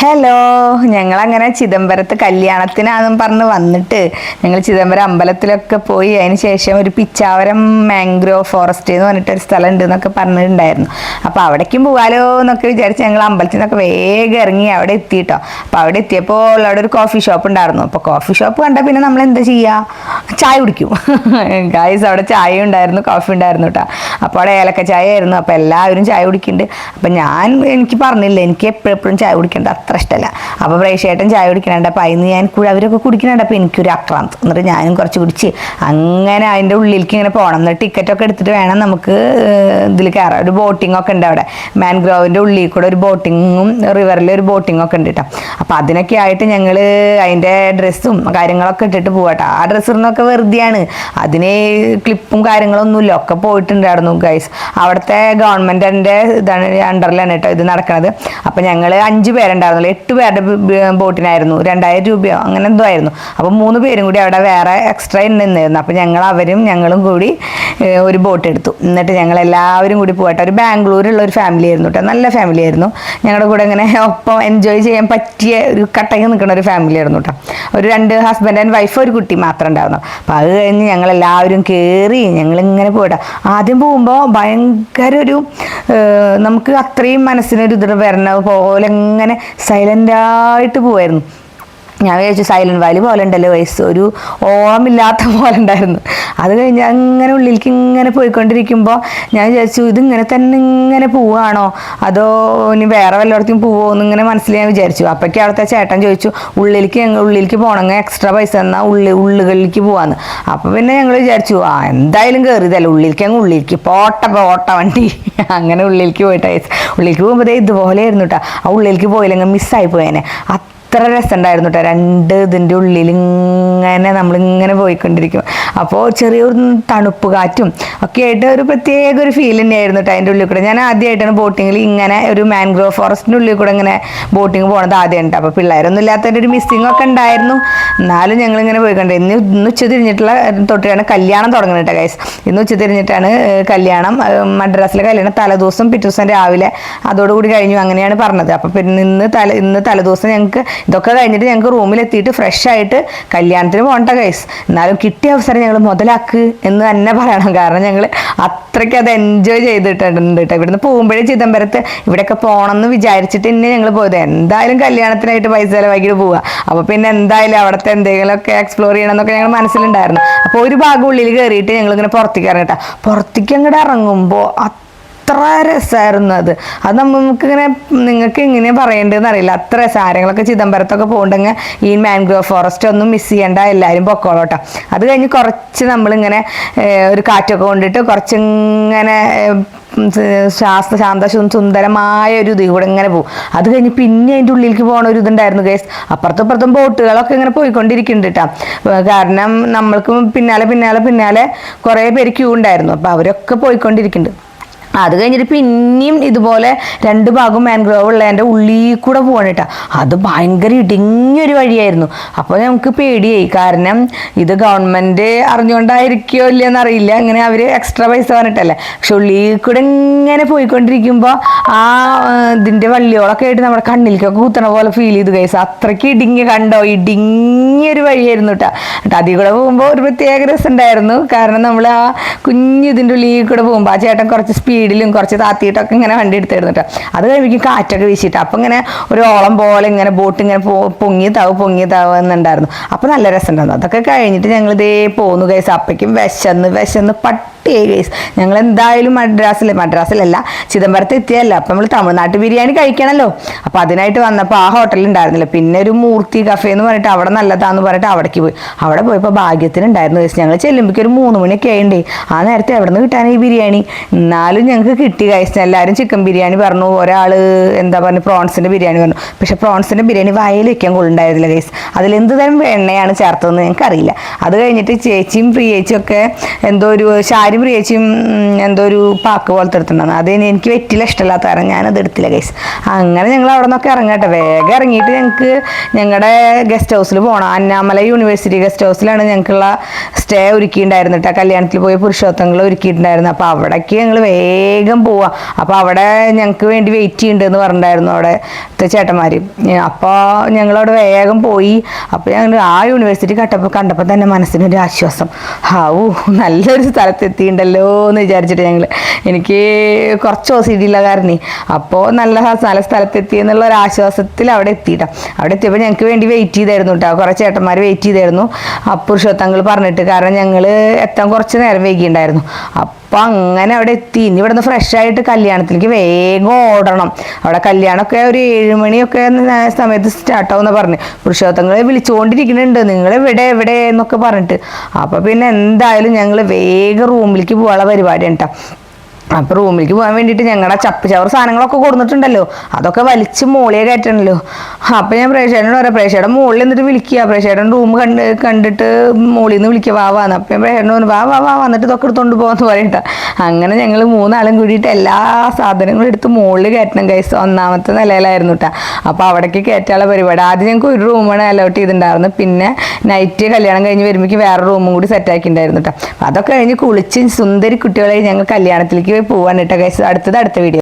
Hello ഞങ്ങൾ ഞങ്ങളങ്ങനെ ചിദംബരത്ത് കല്യാണത്തിനാന്നും പറഞ്ഞ് വന്നിട്ട് ഞങ്ങൾ ചിദംബരം അമ്പലത്തിലൊക്കെ പോയി അതിന് ശേഷം ഒരു പിച്ചാവരം മാംഗ്രോ ഫോറസ്റ്റ് എന്ന് പറഞ്ഞിട്ട് ഒരു സ്ഥലം ഉണ്ട് എന്നൊക്കെ പറഞ്ഞിട്ടുണ്ടായിരുന്നു. അപ്പോൾ അവിടേക്കും പോകാലോ എന്നൊക്കെ വിചാരിച്ച് ഞങ്ങൾ അമ്പലത്തിൽ നിന്നൊക്കെ വേഗം ഇറങ്ങി അവിടെ എത്തിയിട്ടോ. അപ്പോൾ അവിടെ എത്തിയപ്പോൾ അവിടെ ഒരു കോഫി ഷോപ്പ് ഉണ്ടായിരുന്നു. അപ്പോൾ കോഫി ഷോപ്പ് കണ്ടാൽ പിന്നെ നമ്മൾ എന്താ ചെയ്യുക ചായ കുടിക്കും. ഗായ്സ് അവിടെ ചായ ഉണ്ടായിരുന്നു കോഫി ഉണ്ടായിരുന്നു കേട്ടോ അപ്പോൾ അവിടെ ഏലക്ക ചായ ആയിരുന്നു. അപ്പോൾ എല്ലാവരും ചായ കുടിക്കുന്നുണ്ട് അപ്പോൾ ഞാൻ എനിക്ക് പറഞ്ഞില്ല എനിക്ക് എപ്പോഴെപ്പോഴും എപ്പോഴും ചായ കുടിക്കേണ്ട. അത്ര ഇഷ്ടമല്ല അപ്പോൾ പ്രേക്ഷേട്ടൻ ചായ കുടിക്കണുണ്ട്. അപ്പൊ അതിന് ഞാൻ അവരൊക്കെ കുടിക്കണുണ്ട്. അപ്പോൾ എനിക്കൊരു അക്രാന്ത് എന്നിട്ട് ഞാനും കുറച്ച് കുടിച്ച് അങ്ങനെ അതിന്റെ ഉള്ളിലേക്ക് ഇങ്ങനെ പോകണം എന്നിട്ട് ടിക്കറ്റൊക്കെ എടുത്തിട്ട് വേണം നമുക്ക് ഇതിൽ കയറാം ഒരു ബോട്ടിംഗ് ഒക്കെ ഉണ്ട് അവിടെ. മാൻഗ്രോവിന്റെ ഉള്ളിൽ കൂടെ ഒരു ബോട്ടിങ്ങും റിവറിൽ ഒരു ബോട്ടിംഗ് ഒക്കെ ഉണ്ട് കേട്ടോ അപ്പോൾ അതിനൊക്കെ ആയിട്ട് ഞങ്ങൾ അതിന്റെ ഡ്രസ്സും കാര്യങ്ങളൊക്കെ ഇട്ടിട്ട് പോകട്ടോ ആ ഡ്രസ്സ് ഇടുന്നൊക്കെ വെറുതെയാണ്. അതിന് ക്ലിപ്പും കാര്യങ്ങളൊന്നുമില്ല. ഒക്കെ പോയിട്ടുണ്ടായിരുന്നു ഗൈസ് അവിടുത്തെ ഗവൺമെന്റിന്റെ ഇതാണ് അണ്ടറിലാണ് കേട്ടോ ഇത് നടക്കുന്നത് അപ്പോൾ ഞങ്ങൾ അഞ്ച് പേരുണ്ടായിരുന്നുള്ളൂ എട്ട് പേരുടെ ബോട്ടിനായിരുന്നു. രണ്ടായിരം രൂപയോ അങ്ങനെ എന്തോ ആയിരുന്നു. അപ്പോൾ മൂന്ന് പേരും കൂടി അവിടെ വേറെ എക്സ്ട്രാ നിന്നിരുന്നു. അപ്പോൾ ഞങ്ങൾ അവരും ഞങ്ങളും കൂടി ഒരു ബോട്ട് എടുത്തു. എന്നിട്ട് ഞങ്ങൾ എല്ലാവരും കൂടി പോയിട്ട് ഒരു ബാംഗ്ലൂരുള്ള ഒരു ഫാമിലി ആയിരുന്നു കേട്ടോ നല്ല ഫാമിലി ആയിരുന്നു. ഞങ്ങളുടെ കൂടെ ഇങ്ങനെ ഒപ്പം എൻജോയ് ചെയ്യാൻ പറ്റിയ ഒരു കട്ടയ്ക്ക് നിൽക്കുന്ന ഒരു ഫാമിലി ആയിരുന്നു കേട്ടോ ഒരു രണ്ട് ഹസ്ബൻഡ് ആൻഡ് വൈഫ് ഒരു കുട്ടി മാത്രം ഉണ്ടായിരുന്നു. അപ്പോൾ അത് കഴിഞ്ഞ് ഞങ്ങൾ എല്ലാവരും കയറി ഞങ്ങളിങ്ങനെ പോയിട്ട് ആദ്യം പോകുമ്പോൾ ഭയങ്കര ഒരു നമുക്ക് അത്രയും മനസ്സിനൊരു ഇത് വരണ പോലെ ഇങ്ങനെ സൈലന്റായിട്ട് പോവായിരുന്നു. ഞാൻ വിചാരിച്ചു സൈലന്റ് വാലി പോലെ ഉണ്ടല്ലോ വയസ്സ് ഒരു ഓളമില്ലാത്ത പോലെ ഉണ്ടായിരുന്നു. അത് കഴിഞ്ഞ് അങ്ങനെ ഉള്ളിലേക്ക് ഇങ്ങനെ പോയിക്കൊണ്ടിരിക്കുമ്പോൾ ഞാൻ വിചാരിച്ചു ഇതിങ്ങനെ തന്നെ ഇങ്ങനെ പോവുകയാണോ അതോ ഇനി വേറെ വല്ലയിടത്തും എന്ന് ഇങ്ങനെ മനസ്സിൽ ഞാൻ വിചാരിച്ചു. അപ്പോഴേക്കും അവിടുത്തെ ചേട്ടൻ ചോദിച്ചു ഉള്ളിലേക്ക് ഉള്ളിലേക്ക് പോകണമെങ്കിൽ എക്സ്ട്രാ പൈസ തന്നാൽ ഉള്ളി ഉള്ളുകളിലേക്ക് പോവാന്ന്. അപ്പോൾ പിന്നെ ഞങ്ങൾ വിചാരിച്ചു ആ എന്തായാലും കയറിയതല്ല ഉള്ളിലേക്ക് അങ്ങ് ഉള്ളിലേക്ക് പോട്ട പോട്ട വണ്ടി. അങ്ങനെ ഉള്ളിലേക്ക് പോയിട്ട് ഉള്ളിലേക്ക് പോകുമ്പോഴേ ഇതുപോലെ ആയിരുന്നു കേട്ടോ ആ ഉള്ളിലേക്ക് പോയില്ലെങ്കിൽ മിസ്സായി പോയേനെ. രസമുണ്ടായിരുന്നു കേട്ടോ രണ്ട് ഇതിന്റെ ഉള്ളിൽ ഇങ്ങനെ നമ്മളിങ്ങനെ പോയിക്കൊണ്ടിരിക്കും. അപ്പോൾ ചെറിയൊരു തണുപ്പ് കാറ്റും ഒക്കെ ആയിട്ട് ഒരു പ്രത്യേക ഒരു ഫീൽ തന്നെയായിരുന്നു കേട്ടോ അതിന്റെ ഉള്ളിൽ കൂടെ. ഞാൻ ആദ്യമായിട്ടാണ് ബോട്ടിങ്ങിൽ ഇങ്ങനെ ഒരു മാൻഗ്രോവ് ഫോറസ്റ്റിന്റെ ഉള്ളിൽ കൂടെ ഇങ്ങനെ ബോട്ടിങ് പോണത് ആദ്യമായിട്ട് അപ്പോൾ പിള്ളേരൊന്നും ഇല്ലാത്തതിന്റെ ഒരു മിസ്സിംഗ് ഒക്കെ ഉണ്ടായിരുന്നു. എന്നാലും ഞങ്ങളിങ്ങനെ പോയിക്കൊണ്ട്. ഇന്ന് ഇന്ന് ഉച്ച തിരിഞ്ഞിട്ടുള്ള തൊട്ടിട്ടാണ് കല്യാണം തുടങ്ങുന്നത് കേട്ടോ ഗൈസ് ഇന്ന് ഉച്ച തിരിഞ്ഞിട്ടാണ് കല്യാണം. മദ്രാസിലെ കല്യാണം തലേദിവസം പിറ്റേ ദിവസം രാവിലെ അതോടുകൂടി കഴിഞ്ഞു അങ്ങനെയാണ് പറഞ്ഞത്. അപ്പോൾ പിന്നെ ഇന്ന് തല ഇന്ന് തലേദിവസം ഞങ്ങൾക്ക് ഇതൊക്കെ കഴിഞ്ഞിട്ട് ഞങ്ങൾക്ക് റൂമിലെത്തിയിട്ട് ഫ്രഷ് ആയിട്ട് കല്യാണത്തിന് പോകണ്ട കൈസ് എന്നാലും കിട്ടിയ അവസരം ഞങ്ങൾ മുതലാക്ക് എന്ന് തന്നെ പറയണം. കാരണം ഞങ്ങൾ അത്രയ്ക്ക് അത് എൻജോയ് ചെയ്തിട്ടുണ്ട് കേട്ടോ ഇവിടുന്ന് പോകുമ്പോഴേ ചിദംബരത്ത് ഇവിടെയൊക്കെ പോകണം എന്ന് വിചാരിച്ചിട്ട് തന്നെ ഞങ്ങൾ പോയത്. എന്തായാലും കല്യാണത്തിനായിട്ട് പൈസ ചിലവാക്കിയിട്ട് പോവുക അപ്പോൾ പിന്നെ എന്തായാലും അവിടുത്തെ എന്തെങ്കിലുമൊക്കെ എക്സ്പ്ലോർ ചെയ്യണം എന്നൊക്കെ ഞങ്ങൾ മനസ്സിലുണ്ടായിരുന്നു. അപ്പോൾ ഒരു ഭാഗം ഉള്ളിൽ കയറിയിട്ട് ഞങ്ങൾ ഇങ്ങനെ പുറത്തേക്ക് ഇറങ്ങട്ടെ പുറത്തേക്ക് അങ്ങോട്ട് ഇറങ്ങുമ്പോൾ അത്ര രസമായിരുന്നു അത്. അത് നമുക്കിങ്ങനെ നിങ്ങൾക്ക് ഇങ്ങനെ പറയേണ്ടതെന്ന് അറിയില്ല. അത്ര സാരങ്ങളൊക്കെ ചിദംബരത്തൊക്കെ പോകണ്ടെങ്കിൽ ഈ മാൻഗ്രോവ് ഫോറസ്റ്റ് ഒന്നും മിസ് ചെയ്യേണ്ട എല്ലാവരും പൊക്കോളോട്ടോ. അത് കഴിഞ്ഞ് കുറച്ച് നമ്മളിങ്ങനെ ഒരു കാറ്റൊക്കെ കൊണ്ടിട്ട് കുറച്ചിങ്ങനെ ശാസ്ത്ര ശാന്ത സുന്ദരമായ ഒരു ഇത് ഇവിടെ ഇങ്ങനെ പോകും അത് കഴിഞ്ഞ് പിന്നെ അതിന്റെ ഉള്ളിലേക്ക് പോകണ ഒരു ഇതുണ്ടായിരുന്നു കേസ് അപ്പുറത്തും ഇപ്പുറത്തും ബോട്ടുകളൊക്കെ ഇങ്ങനെ പോയിക്കൊണ്ടിരിക്കുന്നുണ്ട് കേട്ടോ കാരണം നമ്മൾക്ക് പിന്നാലെ പിന്നാലെ പിന്നാലെ കുറേ പേര് ക്യൂ ഉണ്ടായിരുന്നു. അപ്പോൾ അവരൊക്കെ പോയിക്കൊണ്ടിരിക്കുന്നുണ്ട്. അത് കഴിഞ്ഞിട്ട് പിന്നെയും ഇതുപോലെ രണ്ട് ഭാഗം മാൻഗ്രോവ് ഉള്ളതിന്റെ ഉള്ളിൽ കൂടെ പോകണം കേട്ടോ അത് ഭയങ്കര ഇടുങ്ങിയൊരു വഴിയായിരുന്നു. അപ്പോൾ നമുക്ക് പേടിയായി. കാരണം ഇത് ഗവൺമെന്റ് അറിഞ്ഞുകൊണ്ടായിരിക്കോ ഇല്ലയെന്നറിയില്ല. ഇങ്ങനെ അവർ എക്സ്ട്രാ പൈസ പറഞ്ഞിട്ടല്ലേ. പക്ഷെ ഉള്ളിൽ കൂടെ ഇങ്ങനെ പോയിക്കൊണ്ടിരിക്കുമ്പോൾ ആ ഇതിന്റെ വള്ളിയോളൊക്കെ ആയിട്ട് നമ്മുടെ കണ്ണിലേക്കൊക്കെ കുത്തണ പോലെ ഫീൽ ചെയ്തു കൈസ് അത്രയ്ക്ക് ഇടിങ്ങി കണ്ടോ? ഇടിങ്ങിയൊരു വഴിയായിരുന്നു കേട്ടോ അതിൽ കൂടെ പോകുമ്പോൾ ഒരു പ്രത്യേക രസം ഉണ്ടായിരുന്നു കാരണം നമ്മൾ ആ കുഞ്ഞു ഇതിന്റെ ഉള്ളിൽ കൂടെ പോകുമ്പോൾ ആ ചേട്ടൻ കുറച്ച് സ്പീഡിലും കുറച്ച് താത്തിയിട്ടൊക്കെ ഇങ്ങനെ വണ്ടി എടുത്തിരുന്നു കേട്ടോ അത് കഴിയുമ്പോൾ കാറ്റൊക്കെ വീശിയിട്ട് അപ്പം ഇങ്ങനെ ഒരു ഓളം പോലെ ഇങ്ങനെ ബോട്ട് ഇങ്ങനെ പൊങ്ങി താവ് പൊങ്ങി എന്നുണ്ടായിരുന്നു. അപ്പം നല്ല രസം ഉണ്ടായിരുന്നു അതൊക്കെ കഴിഞ്ഞിട്ട് ഞങ്ങൾ ഇതേ പോന്നു കൈസ് അപ്പയ്ക്കും വിശന്ന് വിശന്ന് പട്ടിയായി ഗൈസ് ഞങ്ങൾ എന്തായാലും മദ്രാസിൽ മദ്രാസിലല്ല ചിദംബരത്ത് എത്തിയല്ല അപ്പം നമ്മൾ തമിഴ്നാട്ട് ബിരിയാണി കഴിക്കണമല്ലോ അപ്പം അതിനായിട്ട് വന്നപ്പോൾ ആ ഹോട്ടലിൽ ഉണ്ടായിരുന്നില്ല. പിന്നെ ഒരു മൂർത്തി കഫേ എന്ന് പറഞ്ഞിട്ട് അവിടെ നല്ലതാന്ന് പറഞ്ഞിട്ട് അവിടേക്ക് പോയി. അവിടെ പോയപ്പോൾ ഭാഗ്യത്തിനുണ്ടായിരുന്നു ഗൈസ് ഞങ്ങൾ ചെല്ലുമ്പോൾ ഒരു മൂന്ന് മണിയൊക്കെ ആയിണ്ടേ. ആ നേരത്തെ എവിടെ നിന്ന് കിട്ടാൻ ഈ ബിരിയാണി? എന്നാലും ഞങ്ങൾക്ക് കിട്ടി ഗൈസ് എല്ലാവരും ചിക്കൻ ബിരിയാണി പറഞ്ഞു. ഒരാൾ എന്താ പറഞ്ഞു? പ്രോൺസിന്റെ ബിരിയാണി പറഞ്ഞു. പക്ഷെ പ്രോൺസിന്റെ ബിരിയാണി വയലിൽ വെക്കാൻ കൊള്ളുണ്ടായിരുന്നില്ല ഗൈസ് അതിൽ എന്ത് തരം എണ്ണയാണ് ചേർത്തതെന്ന് ഞങ്ങൾക്ക് അറിയില്ല. അത് കഴിഞ്ഞിട്ട് ചേച്ചിയും പ്രിയേച്ചിയും ഒക്കെ എന്തോ ഒരു ആരും പ്രിയച്ചും എന്തോ ഒരു പാക്ക് പോലത്തെ എടുത്തിട്ടുണ്ടായിരുന്നു. അത് എനിക്ക് വെറ്റില ഇഷ്ടമില്ലാത്ത കാരണം ഞാനത് എടുത്തില്ല ഗൈസ് അങ്ങനെ ഞങ്ങൾ അവിടെ നിന്നൊക്കെ ഇറങ്ങട്ടെ വേഗം ഇറങ്ങിയിട്ട് ഞങ്ങൾക്ക് ഞങ്ങളുടെ ഗസ്റ്റ് ഹൗസിൽ പോകണം അന്നാമല യൂണിവേഴ്സിറ്റി ഗസ്റ്റ് ഹൗസിലാണ് ഞങ്ങൾക്കുള്ള സ്റ്റേ ഒരുക്കിയിട്ടുണ്ടായിരുന്നു കേട്ടോ. കല്യാണത്തിൽ പോയ പുരുഷോത്തങ്ങൾ ഒരുക്കിയിട്ടുണ്ടായിരുന്നു. അപ്പോൾ അവിടേക്ക് ഞങ്ങൾ വേഗം പോവാം. അപ്പോൾ അവിടെ ഞങ്ങൾക്ക് വേണ്ടി വെയിറ്റ് ചെയ്യുന്നുണ്ട് എന്ന് പറഞ്ഞിട്ടുണ്ടായിരുന്നു അവിടെ ചേട്ടന്മാർ അപ്പോൾ ഞങ്ങളവിടെ വേഗം പോയി. അപ്പോൾ ഞങ്ങൾ ആ യൂണിവേഴ്സിറ്റി കണ്ടപ്പോൾ തന്നെ മനസ്സിനൊരു ആശ്വാസം. ഹാവൂ നല്ലൊരു സ്ഥലത്ത് എത്തിയിട്ടുണ്ടല്ലോ എന്ന് വിചാരിച്ചിട്ട് ഞങ്ങൾ എനിക്ക് കുറച്ച് ഒ സി ഡി കാരണേ അപ്പോൾ നല്ല നല്ല സ്ഥലത്ത് എത്തി എന്നുള്ള ഒരു ആശ്വാസത്തിൽ അവിടെ എത്തിയിട്ടോ. അവിടെ എത്തിയപ്പോൾ ഞങ്ങൾക്ക് വേണ്ടി വെയിറ്റ് ചെയ്തായിരുന്നു കേട്ടോ കുറേ ചേട്ടന്മാർ വെയിറ്റ് ചെയ്തായിരുന്നു. അപ്പുരുഷോത്തങ്ങൾ പറഞ്ഞിട്ട് കാരണം ഞങ്ങൾ എത്താൻ കുറച്ച് നേരം വൈകിയിട്ടുണ്ടായിരുന്നു അപ്പം അങ്ങനെ അവിടെ എത്തി. ഇനി ഇവിടുന്ന് ഫ്രഷ് ആയിട്ട് കല്യാണത്തിലേക്ക് വേഗം ഓടണം. അവിടെ കല്യാണമൊക്കെ ഒരു ഏഴ് മണിയൊക്കെ ന- സമയത്ത് സ്റ്റാർട്ട് ആവുന്ന പറഞ്ഞു. പുരുഷോത്തങ്ങളെ വിളിച്ചുകൊണ്ടിരിക്കുന്നുണ്ട് നിങ്ങൾ എവിടെ? എവിടെ? എന്നൊക്കെ പറഞ്ഞിട്ട്. അപ്പോൾ പിന്നെ എന്തായാലും ഞങ്ങൾ വേഗം റൂമിലേക്ക് പോകാനുള്ള പരിപാടി കേട്ടോ അപ്പൊ റൂമിലേക്ക് പോകാൻ വേണ്ടിയിട്ട് ഞങ്ങളുടെ ചപ്പ് ചവർ സാധനങ്ങളൊക്കെ കൊടുത്തിട്ടുണ്ടല്ലോ അതൊക്കെ വലിച്ച് മോളിയെ കയറ്റണല്ലോ. അപ്പൊ ഞാൻ പ്രേക്ഷകനോട് പറയാം പ്രേക്ഷയുടെ മുകളിൽ എന്നിട്ട് വിളിക്കുക. പ്രേക്ഷയുടെ റൂം കണ്ട് കണ്ടിട്ട് മുകളിൽ നിന്ന് വിളിക്കുക. വാ വാന്ന് അപ്പൊ ഞാൻ പ്രേക്ഷകനോട് പറഞ്ഞു, വാ വാ വാ വന്നിട്ട് ഇതൊക്കെ എടുത്തോണ്ട് പോവാന്ന് പറയട്ടെ. അങ്ങനെ ഞങ്ങൾ മൂന്നാളും കൂടിയിട്ട് എല്ലാ സാധനങ്ങളും എടുത്ത് മുകളിൽ കയറ്റണം കൈസ് ഒന്നാമത്തെ നിലയിലായിരുന്നു കേട്ടോ അപ്പൊ അവിടേക്ക് കയറ്റാനുള്ള പരിപാടി. ആദ്യം ഞങ്ങൾക്ക് ഒരു റൂമാണ് അലോട്ട് ചെയ്തിട്ടുണ്ടായിരുന്നു പിന്നെ നൈറ്റ് കല്യാണം കഴിഞ്ഞ് വരുമ്പോഴേക്കും വേറെ റൂമും കൂടി സെറ്റ് ആക്കിയിട്ടുണ്ടായിരുന്നു കേട്ടോ അതൊക്കെ കഴിഞ്ഞ് കുളിച്ച് സുന്ദരി കുട്ടികളെ ഞങ്ങൾ കല്യാണത്തിലേക്ക് പോവാൻ കേട്ടോ ഗൈസ് അടുത്തത് അടുത്ത വീഡിയോ